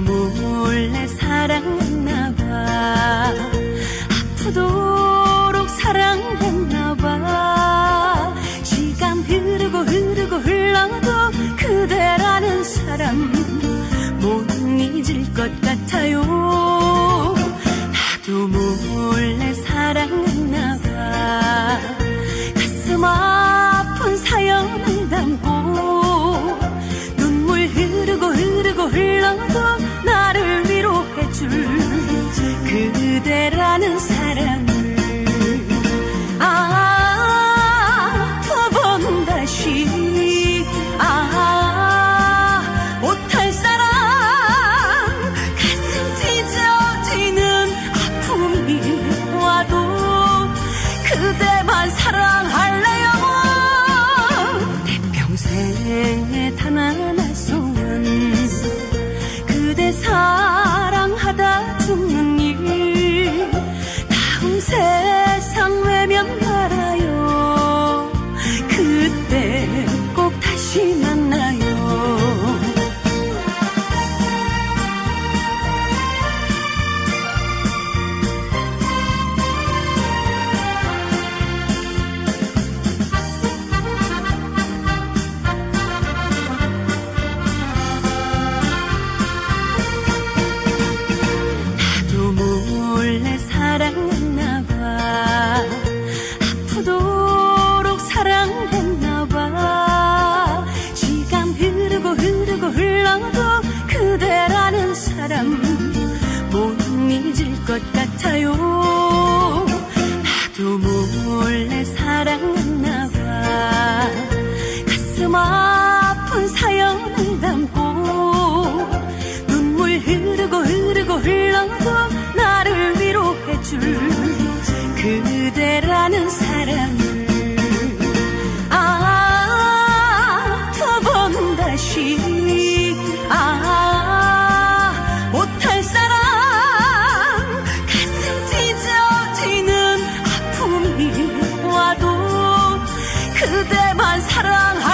몰래 사랑했나 봐. 아프도록 사랑했나 봐. 시간 흐르고 흐르고 흘러도 그대라는 사람 못 잊을 것 같아. 언젠가 나를 위로해줄 그대라는 사람을 아, 두 번 다시 아, 못할 사람 가슴 찢어지는 아픔이 와도 그대만 사랑하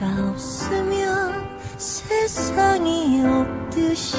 내가 없으면 세상이 없듯이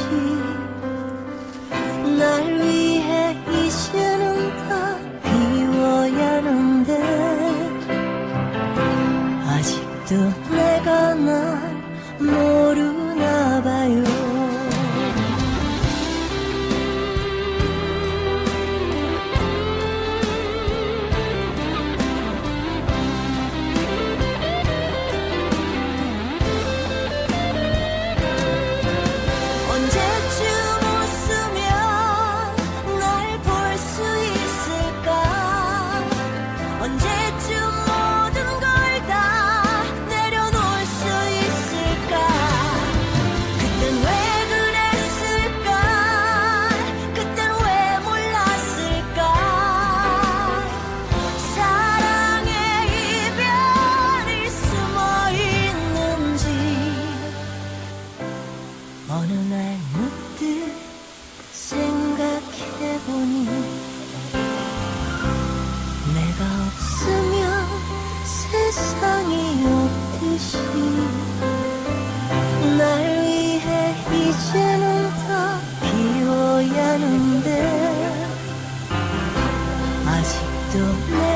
가는데 아직도 내